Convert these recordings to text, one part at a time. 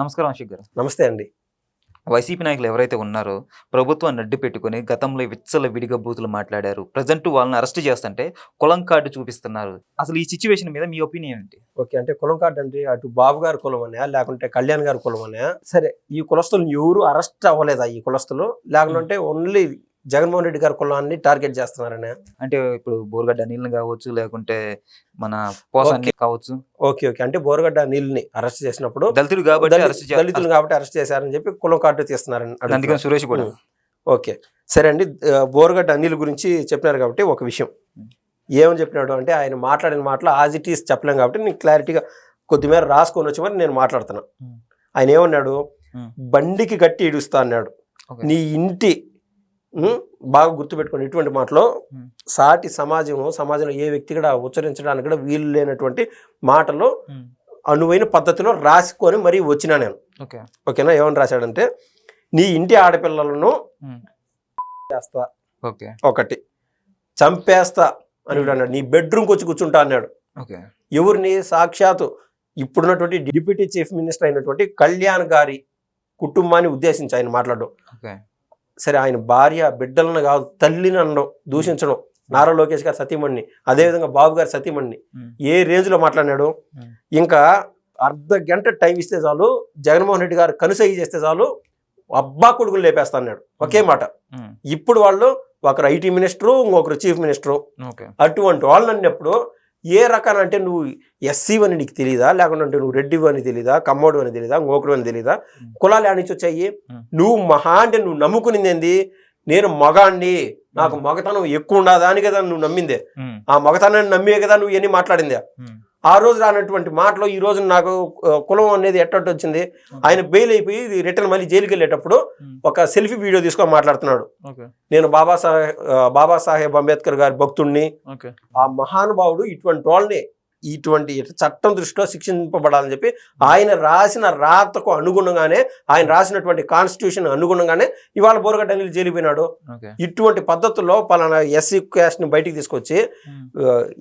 నమస్కారం అశోక్ గారు. నమస్తే అండి. వైసీపీ నాయకులు ఎవరైతే ఉన్నారో ప్రభుత్వాన్ని అడ్డు పెట్టుకుని గతంలో విచ్చల విడిగా బూతులు మాట్లాడారు. ప్రజెంట్ వాళ్ళని అరెస్ట్ చేస్తుంటే కులం కార్డు చూపిస్తున్నారు. అసలు ఈ సిచ్యువేషన్ మీద మీ ఒపీనియన్ ఏంటి? ఓకే అంటే కులం కార్డు అంటే అటు బాబు గారి కులం అనే లేకుంటే కళ్యాణ్ గారి కులం అనే సరే ఈ కులస్తులు ఎవరు అరెస్ట్ అవ్వలేదా ఈ కులస్తులు? లేకుంటే ఓన్లీ జగన్మోహన్ రెడ్డి గారి కులాన్ని టార్గెట్ చేస్తున్నారనే. అంటే ఇప్పుడు బోర్గడ్డ అనిల్ని కావచ్చు లేకుంటే మన పోసాన్ని కావచ్చు. Okay okay. అంటే బోరగడ్డ నీళ్ళని అరెస్ట్ చేసినప్పుడు దళితుడు కాబట్టి దళితులు కాబట్టి అరెస్ట్ చేశారని చెప్పి కులం కార్డు తీస్తున్నారని అందుకని. సురేష్ కూడా. ఓకే. సరే అండి బోరగడ్డ అనిల్ గురించి చెప్పినారు కాబట్టి ఒక విషయం. ఏమని చెప్పినాడు అంటే ఆయన మాట్లాడిన మాటలు ఆజ్ ఇట్ ఈస్ చెప్పలేం కాబట్టి నేను క్లారిటీగా కొద్దిమేర రాసుకొని వచ్చి మరి నేను మాట్లాడుతున్నా. ఆయన ఏమన్నాడు. బండికి గట్టి ఇడుస్తా అన్నాడు. నీ ఇంటి బాగా గుర్తుపెట్టుకోండి ఇటువంటి మాటలో. సాటి సమాజం సమాజంలో ఏ వ్యక్తి కూడా ఉచ్చరించడానికి కూడా వీలు లేనటువంటి మాటలు. అనువైన పద్ధతిలో రాసుకొని మరీ వచ్చినా నేను. ఓకే. ఓకేనా? ఏమని రాశాడంటే నీ ఇంటి ఆడపిల్లలను. చేస్తా ఓకే. ఒకటి చంపేస్తా అని అన్నాడు. నీ బెడ్రూమ్కి వచ్చి కూర్చుంటా అన్నాడు. ఎవరిని సాక్షాత్తు ఇప్పుడున్నటువంటి డిప్యూటీ చీఫ్ మినిస్టర్ అయినటువంటి కళ్యాణ్ గారి కుటుంబాన్ని ఉద్దేశించి ఆయన మాట్లాడడం సరే ఆయన భార్య బిడ్డలను కాదు తల్లిని అనడం దూషించడం. నారా లోకేష్ గారి సతీమణిని అదేవిధంగా బాబు గారి సతీమణిని. ఏ రేంజ్లో మాట్లాడినాడు. ఇంకా అర్ధ గంట టైం ఇస్తే చాలు జగన్మోహన్ రెడ్డి గారు కనుసయ్యి చేస్తే చాలు అబ్బా కొడుకులు లేపేస్తా అన్నాడు. ఒకే మాట. ఇప్పుడు వాళ్ళు ఒకరు ఐటీ మినిస్టరు ఇంకొకరు చీఫ్ మినిస్టరు. అటువంటి వాళ్ళు అన్నప్పుడు ఏ రకాన అంటే నువ్వు ఎస్సీ అని నీకు తెలియదా లేకుంటే అంటే నువ్వు రెడ్డి అని తెలియదా కమ్మోడు అని తెలియదా ఇంకొకరు అని తెలియదా Hmm. కులాలు ఆడించి వచ్చాయి. నువ్వు మహా అంటే నువ్వు నమ్ముకునింది ఏంది నేను మగాండి నాకు. మగతనం ఎక్కువ ఉండదా అని కదా నువ్వు నమ్మిందే. ఆ మగతనాన్ని నమ్మే కదా నువ్వు ఎన్ని మాట్లాడిందే. ఆ రోజు రానటువంటి మాటలో ఈ రోజు నాకు కులం అనేది ఎట్టట్టు వచ్చింది ఆయన బెయిల్ అయిపోయి రిటర్న్ మళ్ళీ జైలుకి వెళ్ళేటప్పుడు. ఒక సెల్ఫీ వీడియో తీసుకొని మాట్లాడుతున్నాడు. నేను బాబాసాహెబ్ బాబాసాహెబ్ అంబేద్కర్ గారి భక్తుణ్ణి. ఓకే. ఆ మహానుభావుడు ఇటువంటి వాళ్ళని ఇటువంటి చట్టం దృష్టిలో శిక్షింపబడాలని చెప్పి ఆయన రాసిన రాతకు అనుగుణంగానే ఆయన రాసినటువంటి కాన్స్టిట్యూషన్ అనుగుణంగానే ఇవాళ బోరగడ్డ అనిల్ జైలుపోయినాడు ఇటువంటి పద్ధతుల్లో పలానా ఎస్సీ క్యాస్ట్ని బయటికి తీసుకొచ్చి.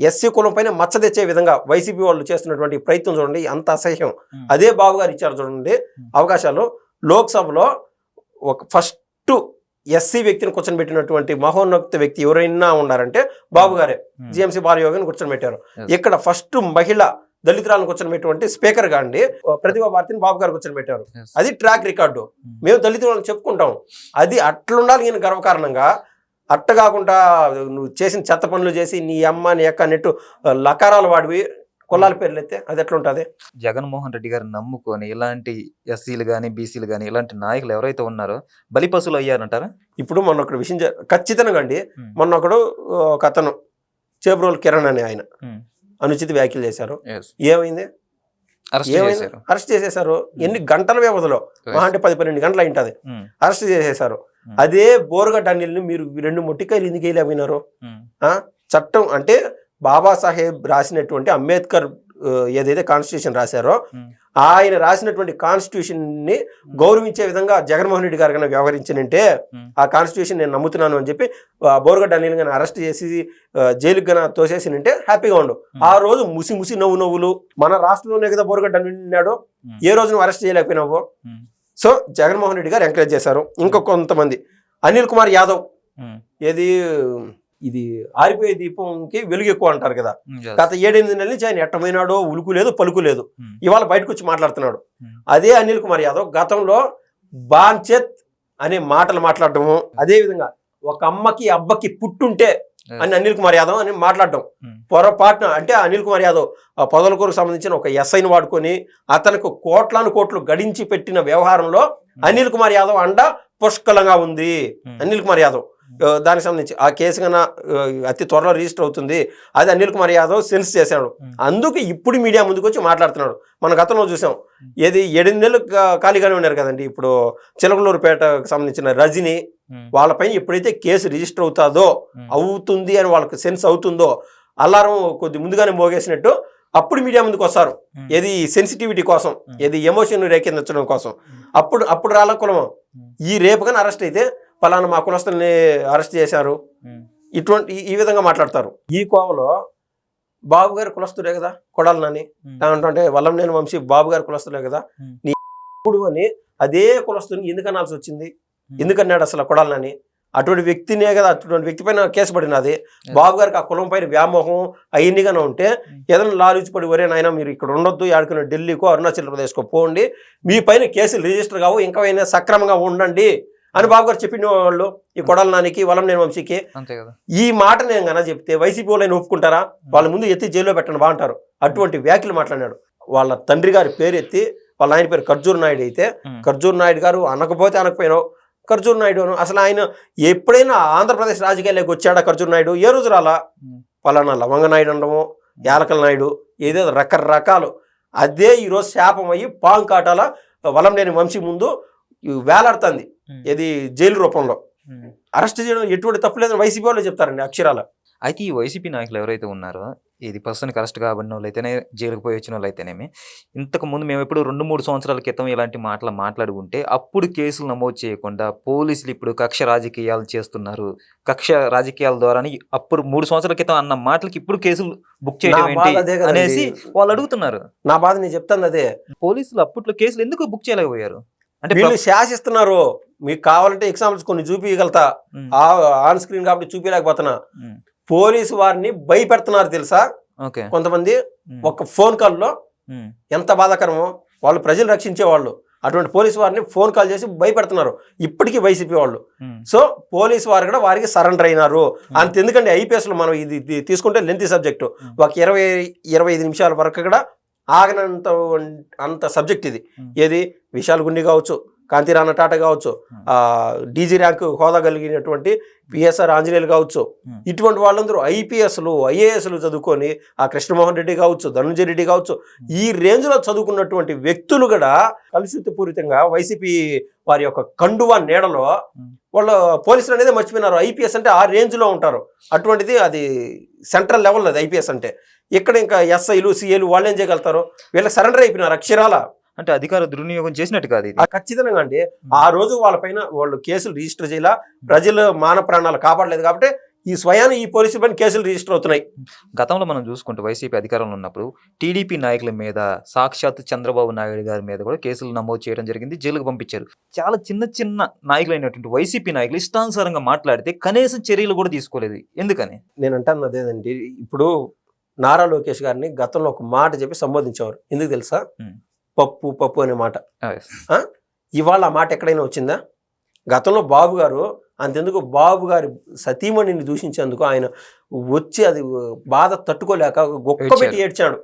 ఎస్సీ కులం పైన మచ్చ తెచ్చే విధంగా వైసీపీ వాళ్ళు చేస్తున్నటువంటి ప్రయత్నం చూడండి అంత అసహ్యం. అదే బాబు గారు ఇచ్చారు చూడండి. అవకాశాలు లోక్సభలో ఒక ఫస్ట్ ఎస్సీ వ్యక్తిని కూర్చొని మహోన్నత వ్యక్తి ఎవరైనా ఉన్నారంటే బాబు గారే. జిఎంసీ బాలయోగిని కూర్చొని పెట్టారు. ఇక్కడ ఫస్ట్ మహిళ దళితురాలను కూర్చొని పెట్టినటువంటి స్పీకర్ గాండి ప్రతిభా భారతిని బాబు గారు కూర్చొని పెట్టారు. అది ట్రాక్ రికార్డు. మేము దళితులను చెప్పుకుంటాం అది అట్లుండాలి నేను గర్వకారణంగా అట్ట కాకుండా నువ్వు చేసిన చెత్త పనులు చేసి నీ అమ్మ నీ అక్క నెట్టు లకారాలు వాడివి కులాల పేర్లు ఎత్తే అది ఎట్లుంటది? జగన్మోహన్ రెడ్డి గారిని నమ్ముకొని ఇలాంటి ఎస్సీలు కానీ బీసీలు కానీ ఇలాంటి నాయకులు ఎవరైతే ఉన్నారో బలిపశువులు అయ్యారంటారా? ఇప్పుడు మొన్న ఒకటి విషయం ఖచ్చితంగా అండి. మొన్న ఒకడు ఒక అతను చేబ్రోల్ కిరణ్ అనే ఆయన. అనుచిత వ్యాఖ్యలు చేశారు. ఏమైంది? అరెస్ట్ చేసేశారు. ఎన్ని గంటల వ్యవధిలో? అంటే పది పన్నెండు గంటలు అయింటది. అరెస్ట్ చేసేశారు. Hmm. అదే బోరగడ్డ అనిల్ని మీరు రెండు మొట్టికాయలు ఎందుకు వేయలేకపోయినారు? చట్టం అంటే బాబాసాహెబ్ రాసినటువంటి అంబేద్కర్ ఏదైతే కాన్స్టిట్యూషన్ రాశారో. ఆయన రాసినటువంటి కాన్స్టిట్యూషన్ని గౌరవించే విధంగా జగన్మోహన్ రెడ్డి గారు కనుక వ్యవహరించినంటే. ఆ కాన్స్టిట్యూషన్ నేను నమ్ముతున్నాను అని చెప్పి బోరగడ్డ అనిల్ గారిని అరెస్ట్ చేసి జైలుకి గన తోసేసినంటే హ్యాపీగా ఉండు. ఆ రోజు ముసి ముసి నవ్వు నవ్వులు మన రాష్ట్రంలోనే కదా బోరగడ్డ అనిల్ ఉన్నాడు. ఏ రోజు నువ్వు అరెస్ట్ చేయలేకపోయినావు. సో జగన్మోహన్ రెడ్డి గారు ఎంకరేజ్ చేశారు ఇంకా కొంతమంది అనిల్ కుమార్ యాదవ్. ఏది ఇది ఆరిపోయే దీపంకి వెలుగు ఎక్కువ అంటారు కదా. గత ఏడెనిమిది నెలల నుంచి ఆయన ఎట్టమైనాడో ఉలుకు లేదు పలుకు లేదు. ఇవాళ బయటకు వచ్చి మాట్లాడుతున్నాడు. అదే అనిల్ కుమార్ యాదవ్ గతంలో బాన్చెత్ అనే మాటలు మాట్లాడటము అదే విధంగా ఒక అమ్మకి అబ్బకి పుట్టుంటే. అని అనిల్ కుమార్ యాదవ్ అని మాట్లాడటం ఉం. పొరపాటున అంటే అనిల్ కుమార్ యాదవ్ పొదలకూరుకు సంబంధించిన ఒక ఎస్ఐని వాడుకొని అతనికి కోట్లాను కోట్లు గడించి పెట్టిన వ్యవహారంలో అనిల్ కుమార్ యాదవ్ అండ పుష్కలంగా ఉంది. అనిల్ కుమార్ యాదవ్ దానికి సంబంధించి ఆ కేసు కన్నా అతి త్వరలో రిజిస్టర్ అవుతుంది అది అనిల్ కుమార్ యాదవ్ సెన్స్ చేశాడు. అందుకు ఇప్పుడు మీడియా ముందుకు వచ్చి మాట్లాడుతున్నాడు మన గతంలో చూసాం ఏది ఎనిమిది నెలలు ఖాళీగానే ఉన్నారు కదండి ఇప్పుడు చిలకలూరుపేటకు సంబంధించిన రజని. వాళ్ళపైన ఎప్పుడైతే కేసు రిజిస్టర్ అవుతాదో. అవుతుంది అని వాళ్ళకి సెన్స్ అవుతుందో అలారం కొద్ది ముందుగానే మోగేసినట్టు అప్పుడు మీడియా ముందుకు వస్తారు. ఏది సెన్సిటివిటీ కోసం. ఏది ఎమోషన్ రేకెందించడం కోసం. అప్పుడు అప్పుడు రాళ్ళ కులం. ఈ రేపు కానీ అరెస్ట్ అయితే పలానా మా కులస్తుల్ని అరెస్ట్ చేశారు. ఇటువంటి ఈ- విధంగా మాట్లాడతారు. ఈ కోవలో బాబు గారు కులస్తుడే కదా కొడాలి నాని. ఉం. అంటే వల్లంనేని వంశీ బాబు గారు కులస్తులే కదా. నీ ఇప్పుడు అని అదే కులస్తుని ఎందుకు అనాల్సి వచ్చింది? ఎందుకన్నాడు అసలు కొడాలని అటువంటి వ్యక్తినే కదా అటువంటి వ్యక్తి పైన కేసు పడినది. బాబు గారికి ఆ కులం పైన వ్యామోహం అవన్నీగానే ఉంటే ఏదైనా లాలూచి పడి వరే నాయన మీరు ఇక్కడ ఉండొద్దు ఆడుకున్న ఢిల్లీకో అరుణాచల్ ప్రదేశ్కో పోండి. మీ పైన కేసులు రిజిస్టర్ కావు ఇంకా సక్రమంగా ఉండండి. అని బాబు గారు చెప్పిన వాళ్ళు ఈ కొడాల నానికి వలం నేను వంశీకి అంతే కదా ఈ మాట నేను గన చెప్తే వైసీపీ వాళ్ళని ఒప్పుకుంటారా వాళ్ళ ముందు ఎత్తి జైల్లో పెట్టండి బాగుంటారు అటువంటి వ్యాఖ్యలు మాట్లాడినాడు వాళ్ళ తండ్రి గారి పేరు ఎత్తి వాళ్ళ ఆయన పేరు ఖర్జూర్ నాయుడు అయితే. ఖర్జూర్ నాయుడు గారు అనకపోతే అనకపోయినావు ఖర్జూర్ నాయుడు అను. అసలు ఆయన ఎప్పుడైనా ఆంధ్రప్రదేశ్ రాజకీయాల్లోకి వచ్చాడా ఖర్జూర్ నాయుడు ఏ రోజు రాలా. పలానా లవంగ నాయుడు అనడము యాలకల నాయుడు ఏదేదో రకరకాలు అదే ఈరోజు శాపం అయ్యి పాం కాటాల వలంనేని వంశీ ముందు వేలాడుతుంది. ఇది జైలు రూపంలో. అరెస్ట్ చేయడం ఎటువంటి తప్పు లేదని వైసీపీ వాళ్ళు చెప్తారండి అక్షరాల. అయితే ఈ వైసీపీ నాయకులు ఎవరైతే ఉన్నారో ఇది ప్రస్తుతానికి అరెస్ట్ కాబడిన వాళ్ళు అయితేనే జైలుకు పోయి వచ్చిన వాళ్ళు అయితేనేమి ఇంతకు ముందు మేము ఎప్పుడు రెండు మూడు సంవత్సరాల క్రితం ఇలాంటి మాటలు మాట్లాడుకుంటే అప్పుడు కేసులు నమోదు చేయకుండా పోలీసులు ఇప్పుడు కక్ష రాజకీయాలు చేస్తున్నారు. కక్ష రాజకీయాల ద్వారా అప్పుడు మూడు సంవత్సరాల క్రితం అన్న మాటలకి ఇప్పుడు కేసులు బుక్ చేయడం ఏంటి. అనేసి వాళ్ళు అడుగుతున్నారు. నా బాధ నేను చెప్తాను అదే. పోలీసులు అప్పట్లో కేసులు ఎందుకు బుక్ చేయలేకపోయారు? అంటే శాసిస్తున్నారు. మీకు కావాలంటే ఎగ్జాంపుల్స్ కొన్ని చూపించగలుగుతా ఆన్ స్క్రీన్ కాబట్టి చూపించలేకపోతున్నా పోలీసు వారిని భయపెడుతున్నారు తెలుసా? కొంతమంది ఒక ఫోన్ కాల్లో ఉమ్, ఎంత బాధాకరమో వాళ్ళు ప్రజలు రక్షించే వాళ్ళు. అటువంటి పోలీసు వారిని ఫోన్ కాల్ చేసి భయపెడుతున్నారు. ఇప్పటికీ వైసీపీ వాళ్ళు. సో పోలీసు వారు కూడా వారికి సరెండర్ అయినారు. అంత ఎందుకంటే ఐపీఎస్లో మనం ఇది తీసుకుంటే లెంతీ సబ్జెక్టు ఒక ఇరవై ఇరవై ఐదు నిమిషాల వరకు కూడా ఆగనంత అంత సబ్జెక్ట్ ఇది. ఏది? విశాల్ గుండి కావచ్చు. కాంతిరాణ టాటా కావచ్చు. ఆ డీజీ ర్యాంక్ హోదా కలిగినటువంటి పిఎస్ఆర్ ఆంజనేయులు కావచ్చు. ఉమ్. ఇటువంటి వాళ్ళందరూ ఐపీఎస్లు ఐఏఎస్లు చదువుకొని ఆ కృష్ణమోహన్ రెడ్డి కావచ్చు ధనుంజయ రెడ్డి కావచ్చు ఈ రేంజ్లో చదువుకున్నటువంటి వ్యక్తులు కూడా కలుషితపూరితంగా వైసీపీ వారి యొక్క కండువా నీడలో. వాళ్ళు పోలీసులు అనేది మర్చిపోయినారు. ఐపీఎస్ అంటే ఆ రేంజ్లో ఉంటారు. అటువంటిది అది సెంట్రల్ లెవెల్ అది ఐపీఎస్ అంటే. ఇక్కడ ఇంకా ఎస్ఐలు సిఏలు వాళ్ళు ఏం చేయగలుగుతారు? వీళ్ళకి సరెండర్ అయిపోయినారు అక్షరాల. అంటే అధికార దుర్వినియోగం చేసినట్టు కాదు ఇది. ఖచ్చితంగా అండి. ఆ రోజు వాళ్ళపైన వాళ్ళు కేసులు రిజిస్టర్ చేయాల ప్రజలు మాన ప్రాణాలు కాపాడలేదు కాబట్టి ఈ స్వయాన ఈ పోలీసు పైన కేసులు రిజిస్టర్ అవుతున్నాయి. గతంలో మనం చూసుకుంటే వైసీపీ అధికారంలో ఉన్నప్పుడు టీడీపీ నాయకుల మీద సాక్షాత్ చంద్రబాబు నాయుడు గారి మీద కూడా కేసులు నమోదు చేయడం జరిగింది జైలుకు పంపించారు. చాలా చిన్న చిన్న నాయకులైనటువంటి వైసీపీ నాయకులు ఇష్టానుసారంగా మాట్లాడితే కనీసం చర్యలు కూడా తీసుకోలేదు. ఎందుకని? నేను అంటాను అదేనండి ఇప్పుడు నారా లోకేష్ గారిని గతంలో ఒక మాట చెప్పి సంబోధించేవారు. ఎందుకు తెలుసా. పప్పు పప్పు అనే మాట. ఆ, ఇవాళ ఆ మాట ఎక్కడైనా వచ్చిందా? గతంలో బాబు గారు అంతెందుకు బాబు గారి సతీమణిని దూషించేందుకు ఆయన వచ్చి అది బాధ తట్టుకోలేక గొప్ప పెట్టి ఏడ్చాడు.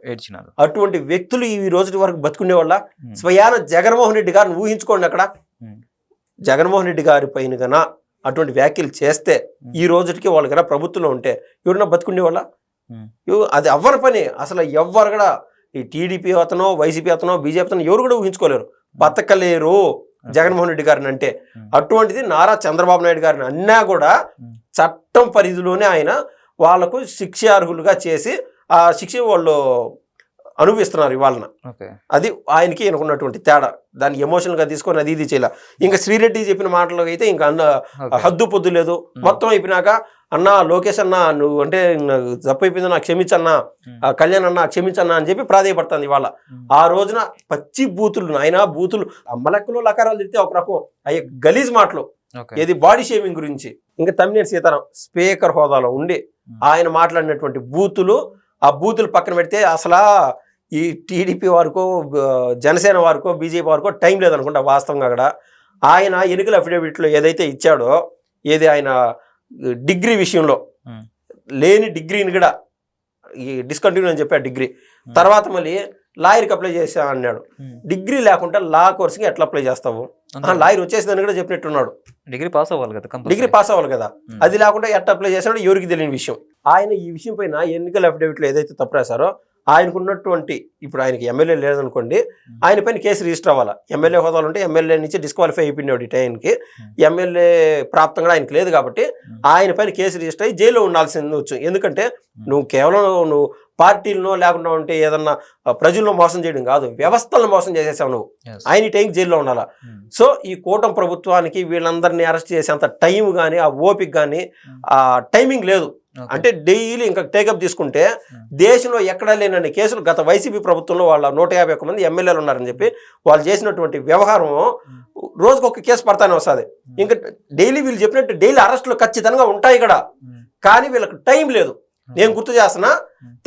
అటువంటి వ్యక్తులు ఈ రోజు వరకు బతుకునే వాళ్ళ. స్వయాన జగన్మోహన్ రెడ్డి గారిని ఊహించుకోండి అక్కడ. జగన్మోహన్ రెడ్డి గారి పైన గన అటువంటి వ్యాఖ్యలు చేస్తే ఈ రోజుకి వాళ్ళు ప్రభుత్వంలో ఉంటే ఎవరన్నా బతుకుండే వాళ్ళ. అది ఎవ్వరి పని. అసలు ఎవ్వరు కూడా ఈ టీడీపీ అతనో వైసీపీ అతనో బీజేపీ అతనో ఎవరు కూడా ఊహించుకోలేరు. బతకలేరు జగన్మోహన్ రెడ్డి గారిని అంటే. అటువంటిది నారా చంద్రబాబు నాయుడు గారిని అన్నా కూడా. చట్టం పరిధిలోనే ఆయన వాళ్ళకు శిక్షార్హులుగా చేసి ఆ శిక్ష వాళ్ళు అనుభవిస్తున్నారు ఇవాళన. ఓకే. అది ఆయనకి ఈయనకున్నటువంటి తేడా. దాన్ని ఎమోషనల్గా తీసుకొని అది ఇది చేయాల. ఇంకా శ్రీరెడ్డి చెప్పిన మాటలు అయితే ఇంకా. హద్దు పొద్దు లేదు. మొత్తం అయిపోయినాక అన్న లోకేష్ అన్న నువ్వు అంటే నాకు తప్పు అయిపోయింది నాకు క్షమించన్నా కళ్యాణ్ అన్న క్షమించన్నా అని చెప్పి ప్రాధాయపడుతుంది ఇవాళ. ఉమ్. ఆ రోజున పచ్చి బూతులు ఆయన బూతులు అమ్మలెక్కలు లకారాలు తిరిగితే ఒక రకం అయ్యే గలీజ్ మాటలు. ఏది బాడీ షేమింగ్ గురించి. ఇంకా తమ్మినేని సీతారాం స్పీకర్ హోదాలో ఉండి. ఆయన మాట్లాడినటువంటి బూతులు ఆ బూతులు పక్కన పెడితే అసలు ఈ టీడీపీ వారికో జనసేన వారికో బీజేపీ వారికో టైం లేదనుకుంటా వాస్తవంగా కూడా ఆయన ఎన్నికల అఫిడవిట్లో ఏదైతే ఇచ్చాడో ఏది ఆయన డిగ్రీ విషయంలో. లేని డిగ్రీని కూడా ఈ డిస్కంటిన్యూ అని చెప్పాడు డిగ్రీ ఉమ్. తర్వాత మళ్ళీ లాయర్కి అప్లై చేసా అన్నాడు. డిగ్రీ లేకుండా లా కోర్స్కి ఎట్లా అప్లై చేస్తావు. లాయర్ వచ్చేసిందని కూడా చెప్పినట్టున్నాడు డిగ్రీ పాస్ అవ్వాలి కదా. డిగ్రీ పాస్ అవ్వాలి కదా. అది లేకుండా ఎట్లా అప్లై చేశాడో ఎవరికి తెలియని విషయం ఆయన ఈ విషయం పైన ఎన్నికల అఫిడవిట్లో ఏదైతే తప్పు రాశారో ఆయనకు ఉన్నటువంటి ఇప్పుడు ఆయనకి ఎమ్మెల్యే లేదనుకోండి ఆయన పైన కేసు రిజిస్టర్ అవ్వాలి? ఎమ్మెల్యే హోదాలు ఉంటే ఎమ్మెల్యే నుంచి డిస్క్వాలిఫై అయిపోయినాడు టైంకి. ఎమ్మెల్యే ప్రాప్తం కూడా ఆయనకి లేదు కాబట్టి ఆయన పైన కేసు రిజిస్టర్ అయ్యి జైల్లో ఉండాల్సింది వచ్చు ఎందుకంటే నువ్వు కేవలం నువ్వు పార్టీలనో లేకుండా ఉంటే ఏదన్నా ప్రజలను మోసం చేయడం కాదు. వ్యవస్థలను మోసం చేసేసావు నువ్వు. ఆయన టైంకి జైల్లో ఉండాలా? సో ఈ కూటమి ప్రభుత్వానికి వీళ్ళందరినీ అరెస్ట్ చేసేంత టైం కానీ ఆ ఓపిక కానీ ఆ టైమింగ్ లేదు. అంటే డైలీ ఇంకా టేకప్ తీసుకుంటే దేశంలో ఎక్కడా లేనన్ని కేసులు గత వైసీపీ ప్రభుత్వంలో వాళ్ళ నూట యాభై ఒక్క మంది ఎమ్మెల్యేలు ఉన్నారని చెప్పి వాళ్ళు చేసినటువంటి వ్యవహారం రోజుకు ఒక కేసు పడతానే వస్తుంది. ఇంకా డైలీ వీళ్ళు చెప్పినట్టు డైలీ అరెస్టులు ఖచ్చితంగా ఉంటాయి ఇక్కడ. కానీ వీళ్ళకి టైం లేదు. నేను గుర్తు చేస్తున్నా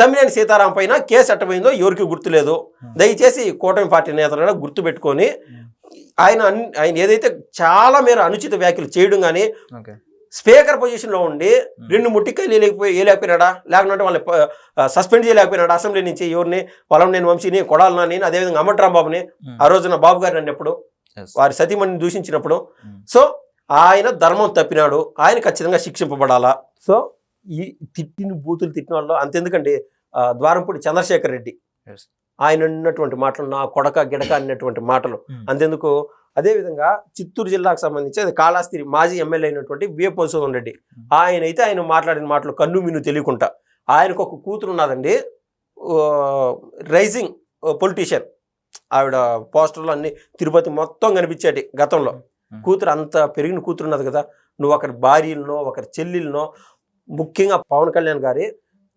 తమ్మినేని సీతారాం పైన కేసు ఎట్టబోయిందో ఎవరికి గుర్తు లేదు. దయచేసి కూటమి పార్టీ నేతలు గుర్తు పెట్టుకొని ఆయన ఆయన ఏదైతే చాలా మేర అనుచిత వ్యాఖ్యలు చేయడం కానీ స్పీకర్ పొజిషన్లో ఉండి రెండు ముట్టికాయలు వేయలేకపోయి వేయలేకపోయినాడా? లేకుంటే వాళ్ళని సస్పెండ్ చేయలేకపోయినాడా? అసెంబ్లీ నుంచి ఎవరిని? పొలం నేను వంశీని కొడాలి నాని అదేవిధంగా అమ్మట్రామ్ బాబుని ఆ రోజున బాబు గారిని అన్నప్పుడు వారి సతీమణిని దూషించినప్పుడు. సో ఆయన ధర్మం తప్పినాడు. ఆయన ఖచ్చితంగా శిక్షింపబడాలా? సో ఈ తిట్టిన బూతులు తిట్టిన వాళ్ళు అంతెందుకండి? ద్వారంపూడి చంద్రశేఖర్ రెడ్డి. ఆయన అన్నటువంటి మాటలు నా కొడక గిడక అన్నటువంటి మాటలు. అంతెందుకు? అదేవిధంగా చిత్తూరు జిల్లాకు సంబంధించి అది కాళాస్తి మాజీ ఎమ్మెల్యే అయినటువంటి బిఏ పోసోదన్ రెడ్డి. ఆయన అయితే ఆయన మాట్లాడిన మాటలు కన్ను మిన్ను తెలియకుండా. ఆయనకు ఒక కూతురు ఉన్నదండి. Rising politician. ఆవిడ పోస్టర్లు అన్ని తిరుపతి మొత్తం కనిపించేటి గతంలో. Hmm. కూతురు అంత పెరిగిన కూతురు ఉన్నది కదా. నువ్వు ఒకరి భార్యలనో ఒకరి చెల్లెలనో ముఖ్యంగా పవన్ కళ్యాణ్ గారి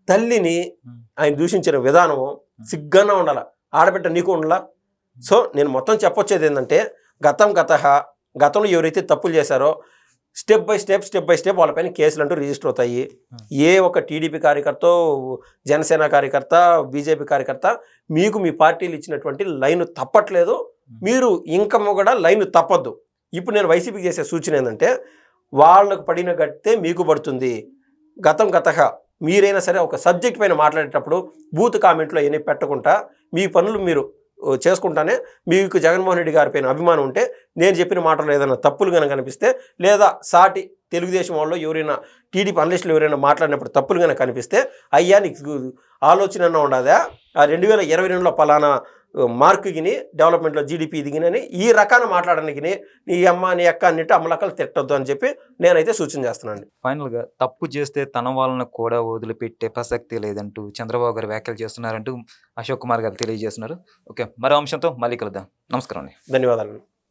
తల్లిని. ఆయన దూషించిన విధానము సిగ్గానే ఉండాల. ఆడబిడ్డ నీకు ఉండాల. సో నేను మొత్తం చెప్పొచ్చేది ఏంటంటే గతం గత గతంలో ఎవరైతే తప్పులు చేశారో step by step step by step వాళ్ళపైన కేసులు అంటూ రిజిస్టర్ అవుతాయి. ఏ ఒక టీడీపీ కార్యకర్త జనసేన కార్యకర్త బీజేపీ కార్యకర్త మీకు మీ పార్టీలు ఇచ్చినటువంటి లైన్ తప్పట్లేదు. మీరు ఇంకా కూడా లైన్ తప్పద్దు. ఇప్పుడు నేను వైసీపీకి చేసే సూచన ఏంటంటే వాళ్ళకు పడిన గట్టే మీకు పడుతుంది. గతం గతగా మీరైనా సరే ఒక సబ్జెక్ట్ పైన మాట్లాడేటప్పుడు బూత్ కామెంట్లో ఏమీ పెట్టకుండా మీ పనులు మీరు చేసుకుంటానే మీకు జగన్మోహన్ రెడ్డి గారి పైన అభిమానం ఉంటే నేను చెప్పిన మాటలు ఏదైనా తప్పులు కనుక కనిపిస్తే లేదా సాటి తెలుగుదేశం వాళ్ళు ఎవరైనా టీడీపీ అనలిస్టులు ఎవరైనా మాట్లాడినప్పుడు తప్పులు కనుక కనిపిస్తే అయ్యా నీకు ఆలోచన ఉండదా? ఆ రెండు వేల ఇరవై రెండులో పలానా మార్కు గిని డెవలప్మెంట్లో జీడిపి దిగినని ఈ రకాన మాట్లాడడానికి నీ అమ్మ నీ అక్క అన్నిటి అమ్మలక్కలు తిట్టొద్దు అని చెప్పి నేనైతే సూచన చేస్తున్నాను ఫైనల్గా తప్పు చేస్తే తన వాళ్ళని కూడా వదిలిపెట్టే ప్రసక్తి లేదంటూ చంద్రబాబు గారు వ్యాఖ్యలు చేస్తున్నారంటూ అశోక్ కుమార్ గారు తెలియజేస్తున్నారు. ఓకే మరో అంశంతో మళ్ళీ కలుద్దాం. నమస్కారం అండి. ధన్యవాదాలు.